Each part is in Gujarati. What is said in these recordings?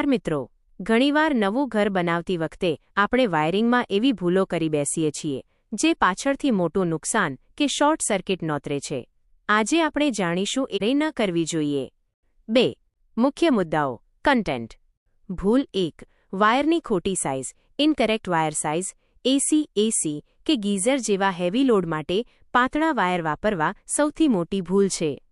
નમસ્કાર મિત્રો. ઘણીવાર નવું ઘર બનાવતી વખતે આપણે વાયરિંગમાં એવી ભૂલો કરી બેસીએ છીએ, જે પાછળથી મોટું નુકસાન કે શોર્ટ સર્કિટ નોતરે છે. આજે આપણે જાણીશું એ ન કરવી જોઈએ. બે, મુખ્ય મુદ્દાઓ કન્ટેન્ટ ભૂલ એક, વાયરની ખોટી size incorrect wire size AC AC કે ગીઝર જેવા હેવી લોડ માટે પાતળા વાયર વાપરવા સૌથી મોટી ભૂલ છે.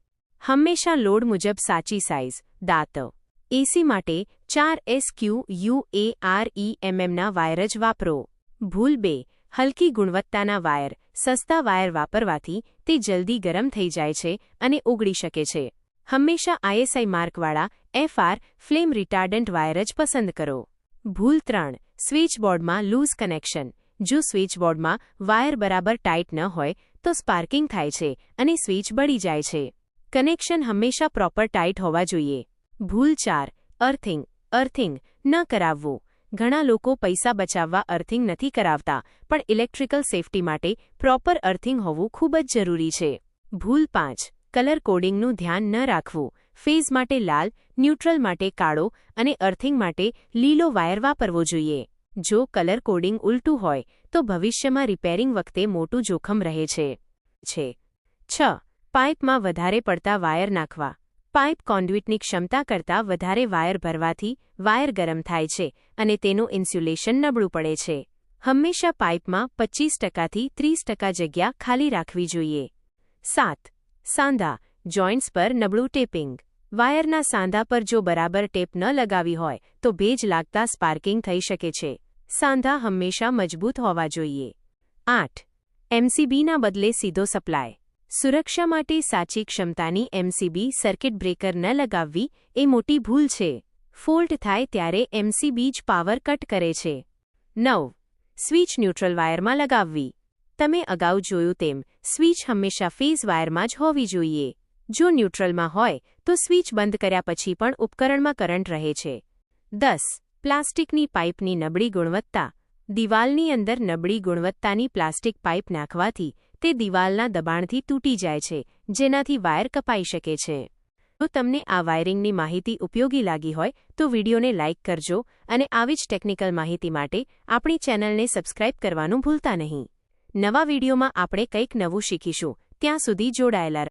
હંમેશા લોડ મુજબ સાચી સાઇઝ દાંત. એસી માટે ચાર એસક્યુ યુએઆરઈએમએમના વાયર જ વાપરો. ભૂલ બે, હલકી ગુણવત્તાના વાયર, સસ્તા વાયર વાપરવાથી તે જલ્દી ગરમ થઈ જાય છે અને ઓગળી શકે છે. હંમેશા આઈએસઆઈ માર્કવાળા એફઆર ફ્લેમ રિટાર્ડન્ટ વાયર જ પસંદ કરો. ભૂલ ત્રણ, સ્વિચબોર્ડમાં લૂઝ કનેક્શન. જો સ્વિચબોર્ડમાં વાયર બરાબર ટાઇટ ન હોય, તો સ્પાર્કિંગ થાય છે અને સ્વિચ બળી જાય છે. કનેક્શન હંમેશા પ્રોપર ટાઇટ હોવા જોઈએ. ભૂલ ચાર અર્થિંગ અર્થિંગ ન કરાવવું. ઘણા લોકો પૈસા બચાવવા અર્થિંગ નથી કરાવતા, પણ ઇલેક્ટ્રિકલ સેફટી માટે પ્રોપર અર્થિંગ હોવું ખૂબ જ જરૂરી છે. ભૂલ પાંચ, કલર કોડિંગનું ધ્યાન ન રાખવું. ફેઝ માટે લાલ, ન્યુટ્રલ માટે કાળો અને અર્થિંગ માટે લીલો વાયર વાપરવો જોઈએ. જો કલર કોડિંગ ઉલટું હોય, તો ભવિષ્યમાં રિપેરિંગ વખતે મોટું જોખમ રહે છે. છે, પાઇપમાં વધારે પડતા વાયર નાખવા. પાઇપ કોન્ડ્યુઇટની ક્ષમતા કરતાં વધારે વાયર ભરવાથી વાયર ગરમ થાય છે અને તેનું ઇન્સ્યુલેશન નબળું પડે છે. હંમેશા પાઇપમાં પચીસ ટકાથી ત્રીસ ટકા જગ્યા ખાલી રાખવી જોઈએ. સાત. સાંધા. જોઇન્ટ્સ પર નબળું ટેપિંગ. વાયરના સાંધા પર જો બરાબર ટેપ ન લગાવી હોય, તો ભેજ લાગતા સ્પાર્કિંગ થઈ શકે છે. સાંધા હંમેશા મજબૂત હોવા જોઈએ. આઠ. એમસીબીના બદલે સીધો સપ્લાય. સુરક્ષા માટે સાચી ક્ષમતાની એમસીબી સર્કિટ બ્રેકર ન લગાવવી એ મોટી ભૂલ છે. ફોલ્ટ થાય ત્યારે એમસીબી જ પાવર કટ કરે છે. નવ. સ્વિચ ન્યુટ્રલ વાયરમાં લગાવવી. તમે અગાઉ જોયું તેમ, સ્વિચ હંમેશા ફેઝ વાયરમાં જ હોવી જોઈએ. જો ન્યુટ્રલમાં હોય, તો સ્વિચ બંધ કર્યા પછી પણ ઉપકરણમાં કરંટ રહે છે. દસ. પ્લાસ્ટિકની પાઇપની નબળી ગુણવત્તા. દિવાલની અંદર નબળી ગુણવત્તાની પ્લાસ્ટિક પાઇપ નાખવાથી તે દિવાલના દબાણથી તૂટી જાય છે, જેનાથી વાયર કપાઈ શકે છે. જો તમને આ વાયરિંગની માહિતી ઉપયોગી લાગી હોય, તો વિડીયોને લાઇક કરજો અને આવી જ ટેકનિકલ માહિતી માટે આપણી ચેનલને સબસ્ક્રાઇબ કરવાનું ભૂલતા નહીં. નવા વિડીયોમાં આપણે કંઈક નવું શીખીશું. ત્યાં સુધી જોડાયેલા